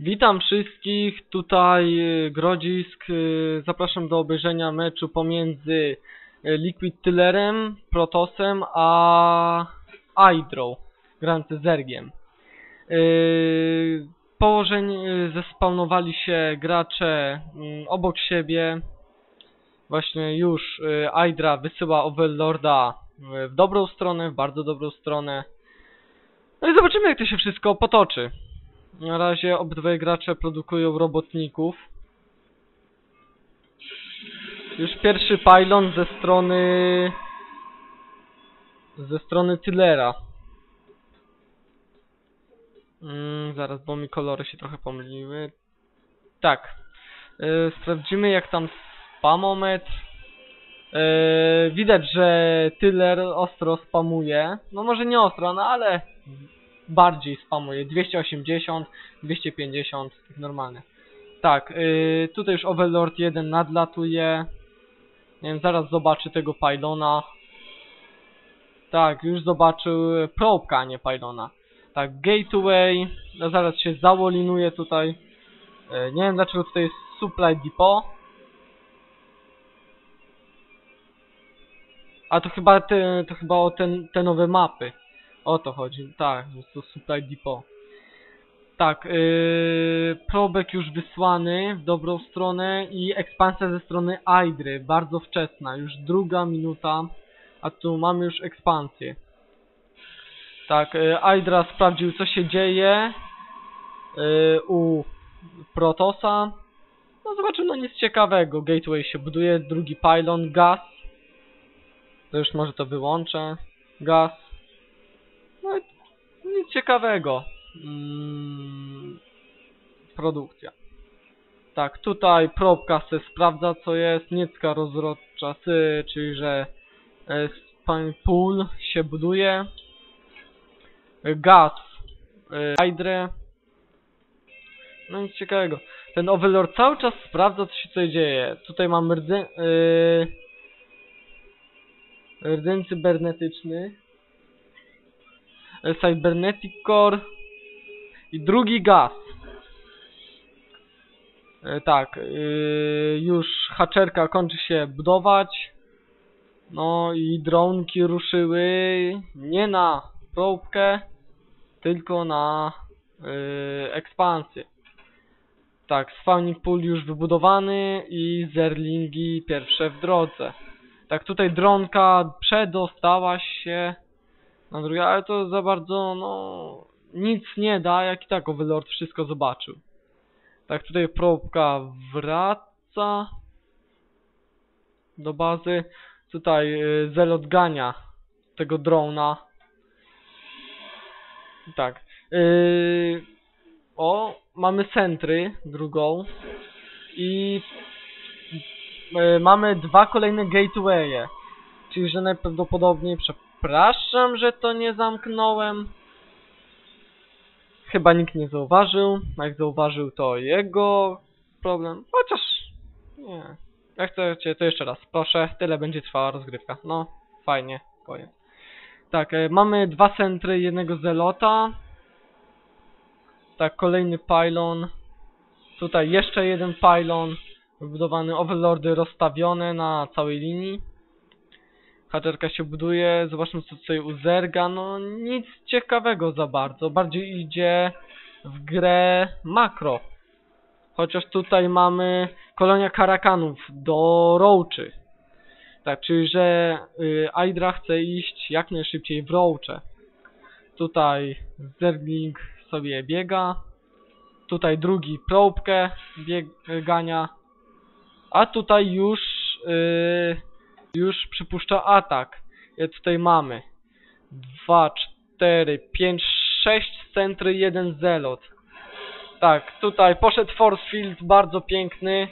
Witam wszystkich, tutaj y, Grodzisk. y, Zapraszam do obejrzenia meczu pomiędzy y, Liquid Tyllerem, Protosem a Hydro, grający Zergiem. Położeń y, zespawnowali się gracze obok siebie. Właśnie już Hydra wysyła Overlorda w dobrą stronę, w bardzo dobrą stronę. No i zobaczymy jak to się wszystko potoczy. Na razie obydwaj gracze produkują robotników. Już pierwszy pylon ze strony ze strony Tylera. Mm, zaraz, bo mi kolory się trochę pomyliły. Tak. Yy, sprawdzimy jak tam spamometr. Yy, widać, że Tyler ostro spamuje. No może nie ostro, no ale bardziej spamuje. 280, 250, tak normalne. Tak, yy, tutaj już Overlord 1 nadlatuje. Nie wiem, zaraz zobaczy tego pylona. Tak, już zobaczył probka, a nie pylona. Tak, gateway. No zaraz się zawolinuje tutaj. Yy, nie wiem dlaczego tutaj jest supply depot. A to chyba te, to chyba o ten, te nowe mapy. O to chodzi, tak, jest to Supply Depot. Tak, yy, probek już wysłany w dobrą stronę i ekspansja ze strony Hydry, bardzo wczesna, już druga minuta, a tu mamy już ekspansję. Tak, yy, Hydra sprawdził co się dzieje yy, u Protosa. No zobaczymy, no nic ciekawego, Gateway się buduje, drugi pylon, gaz. To już może to wyłączę. Gaz. No nic ciekawego. Mm, produkcja. Tak, tutaj probka se sprawdza co jest. Niecka rozrodcza, sy, czyli że e, pool się buduje. E, Gaz. E, Hydry. No nic ciekawego. Ten Overlord cały czas sprawdza co się tutaj dzieje. Tutaj mam rdze... Yy, rdzeń cybernetyczny. E, Cybernetic Core i drugi gaz. E, tak, yy, już haczerka kończy się budować. No i dronki ruszyły nie na próbkę, tylko na ekspansję. Tak, spawning pool już wybudowany i zerlingi pierwsze w drodze. Tak, tutaj dronka przedostała się na drugie, ale to za bardzo, no, nic nie da, jak i tak Overlord wszystko zobaczył. Tak, tutaj próbka wraca do bazy. Tutaj y, Zelot gania tego drona. Tak. Y, o, mamy centry, drugą. I y, mamy dwa kolejne gatewaye. Czyli, że najprawdopodobniej, że to nie zamknąłem. Chyba nikt nie zauważył. Jak zauważył, to jego problem. Chociaż, nie. Jak chcecie, to jeszcze raz. Proszę, tyle będzie trwała rozgrywka. No, fajnie, koniec. Tak, e, mamy dwa centry, jednego zelota. Tak, kolejny pylon. Tutaj jeszcze jeden pylon. Wybudowany overlordy rozstawione na całej linii. Haczerka się buduje, zobaczmy co tutaj u Zerga, no nic ciekawego za bardzo, bardziej idzie w grę makro. Chociaż tutaj mamy kolonia karakanów do roachy. Tak, czyli że y, Hydra chce iść jak najszybciej w roache. Tutaj Zergling sobie biega. Tutaj drugi próbkę biegania. A tutaj już y, już przypuszcza atak. I tutaj mamy 2, 4, 5, 6 centry, 1 zelot. Tak, tutaj poszedł force field, bardzo piękny.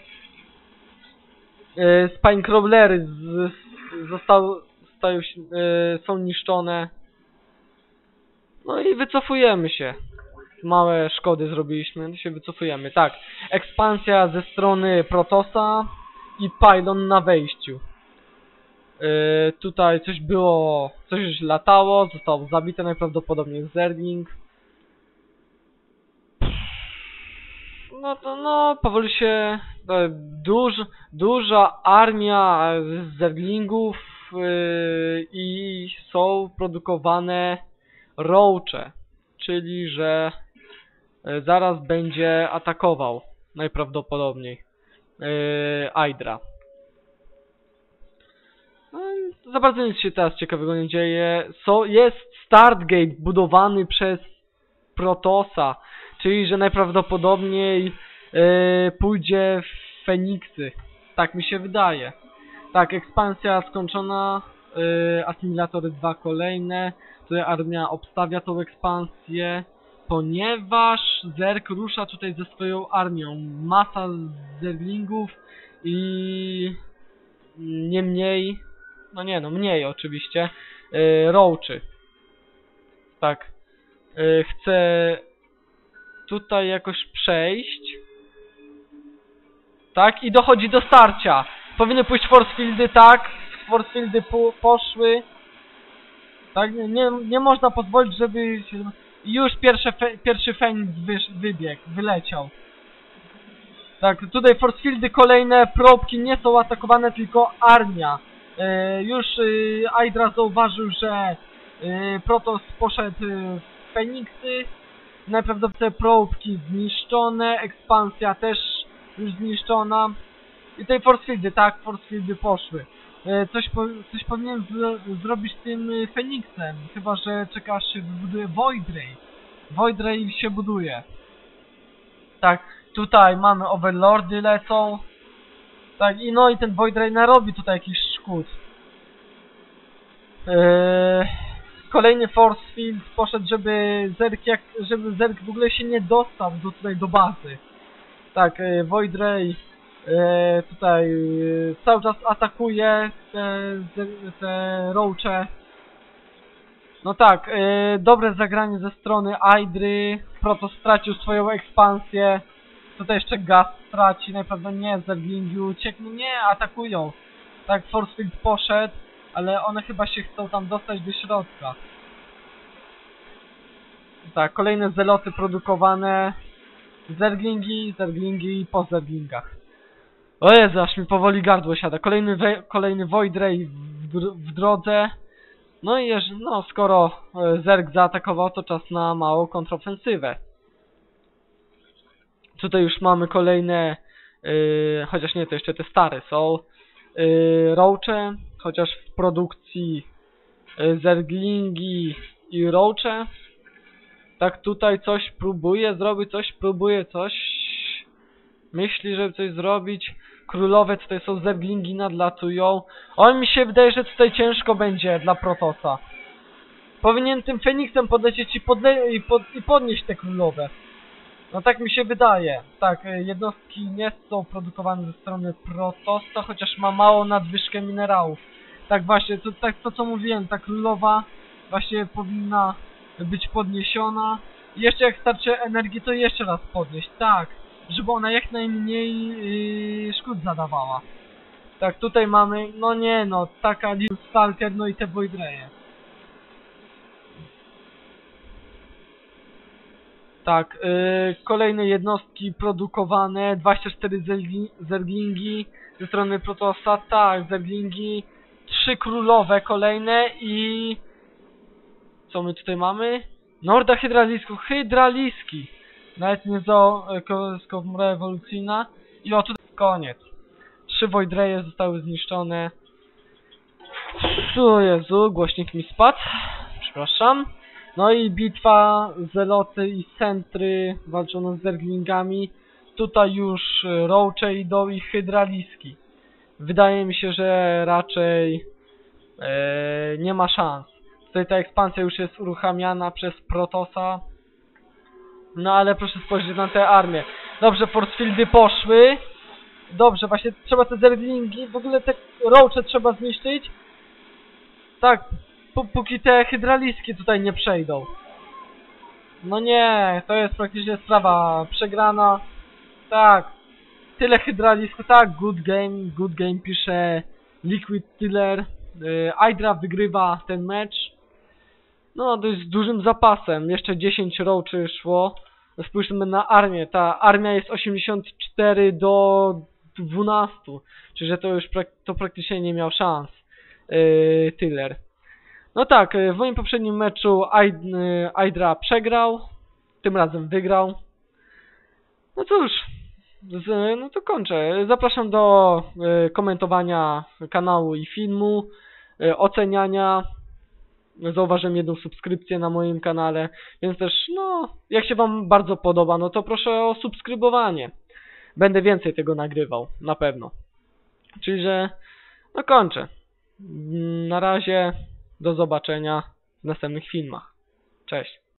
Yy, Spinecrawlery z, zostały, stają yy, są niszczone. No i wycofujemy się. Małe szkody zrobiliśmy, to się wycofujemy. Tak, ekspansja ze strony Protosa i pylon na wejściu. Yy, tutaj coś było, coś latało, zostało zabite najprawdopodobniej Zergling. no to no, powoli się e, duż, duża armia zerglingów yy, i są produkowane roache, czyli że e, zaraz będzie atakował najprawdopodobniej yy, Hydra. No, za bardzo nic się teraz ciekawego nie dzieje. So, jest Startgate budowany przez Protosa, czyli że najprawdopodobniej e, pójdzie w Feniksy. Tak mi się wydaje. Tak, ekspansja skończona, e, asymilatory dwa kolejne, tutaj armia obstawia tą ekspansję, ponieważ Zerg rusza tutaj ze swoją armią. Masa zerglingów i nie mniej, no nie no, mniej oczywiście, yy, roachy. Tak. Yy, chcę tutaj jakoś przejść. Tak, i dochodzi do starcia. Powinny pójść forcefieldy, tak. Forcefieldy po, poszły. Tak, nie, nie, nie można pozwolić, żeby. Już pierwsze fe, pierwszy Feniks wybiegł, wyleciał. Tak, tutaj forcefieldy kolejne, probki nie są atakowane, tylko armia. E, już y, Hydra zauważył, że y, Protoss poszedł w Feniksy. Najprawdopodobniej probki zniszczone, ekspansja też już zniszczona. I tutaj forcefieldy, tak, forcefieldy poszły. E, coś, po, coś powinien zrobić z tym Feniksem, chyba że czeka aż się wybuduje Void Ray. Void Ray się buduje. Tak, tutaj mamy Overlordy lecą. Tak, i no i ten Void Ray narobi tutaj jakiś szkód. Eee, kolejny Force Field poszedł, żeby Zerk jak, żeby Zerk w ogóle się nie dostał do tutaj do bazy. Tak, e, Void Ray e, tutaj e, cały czas atakuje te, te. No tak, e, dobre zagranie ze strony Hydry. Proto stracił swoją ekspansję. Tutaj jeszcze gaz straci, najprawdopodobniej nie, Zerglingi uciekną, nie, atakują. Tak, Forcefield poszedł, ale one chyba się chcą tam dostać do środka. Tak, kolejne zeloty produkowane. Zerglingi, zerglingi po zerglingach. O Jezu, aż mi powoli gardło siada. Kolejny, kolejny Void Ray w, dr w drodze. No i jeż, no, skoro e, Zerg zaatakował, to czas na małą kontrofensywę. Tutaj już mamy kolejne, yy, chociaż nie, to jeszcze te stare są, roache, chociaż w produkcji yy, zerglingi i roache. Tak tutaj coś próbuje zrobić, coś próbuje coś, myśli, żeby coś zrobić. Królowe tutaj są zerglingi, nadlatują. On mi się wydaje, że tutaj ciężko będzie dla Protosa. Powinien tym Feniksem podlecieć i, podle i, pod i podnieść te królowe. No tak mi się wydaje. Tak, e, jednostki nie są produkowane ze strony Protosa, chociaż ma małą nadwyżkę minerałów. Tak właśnie, to, tak, to co mówiłem, ta królowa właśnie powinna być podniesiona. I jeszcze jak starczy energii, to jeszcze raz podnieść, tak. Żeby ona jak najmniej yy, szkód zadawała. Tak, tutaj mamy, no nie no, taka Lil Stalker, no i te Void Tak, yy, kolejne jednostki produkowane, 24 zergli- zerglingi ze strony Protosa, tak, zerglingi, trzy królowe kolejne i... Co my tutaj mamy? Norda hydralisku, hydraliski! Nawet nie zo komora ewolucyjna. I o, tutaj koniec. Trzy Voidreje zostały zniszczone. O Jezu, głośnik mi spadł. Przepraszam. No i bitwa Zeloty i Centry walczono z Zerglingami. Tutaj już Roache idą i Hydraliski. Wydaje mi się, że raczej e, nie ma szans. Tutaj ta ekspansja już jest uruchamiana przez Protosa. No ale proszę spojrzeć na tę armię. Dobrze, forcefieldy poszły. Dobrze, właśnie trzeba te zerglingi, w ogóle te roache trzeba zniszczyć. Tak, póki te hydraliski tutaj nie przejdą. No nie, to jest praktycznie sprawa przegrana. Tak, tyle hydralisku, tak, good game, good game pisze Liquid Tiller. Yy, wygrywa ten mecz. No, dość z dużym zapasem. Jeszcze 10 roaczy szło. spójrzmy na armię. Ta armia jest 84 do 12, czyli że to już prak to praktycznie nie miał szans. Yy. No tak, yy, w moim poprzednim meczu Aydra przegrał, tym razem wygrał. No cóż, z, no to kończę. Zapraszam do y, komentowania kanału i filmu, oceniania. Zauważyłem jedną subskrypcję na moim kanale, więc też, no, jak się Wam bardzo podoba, no to proszę o subskrybowanie. Będę więcej tego nagrywał, na pewno. Czyli, że, no kończę. Na razie, do zobaczenia w następnych filmach. Cześć.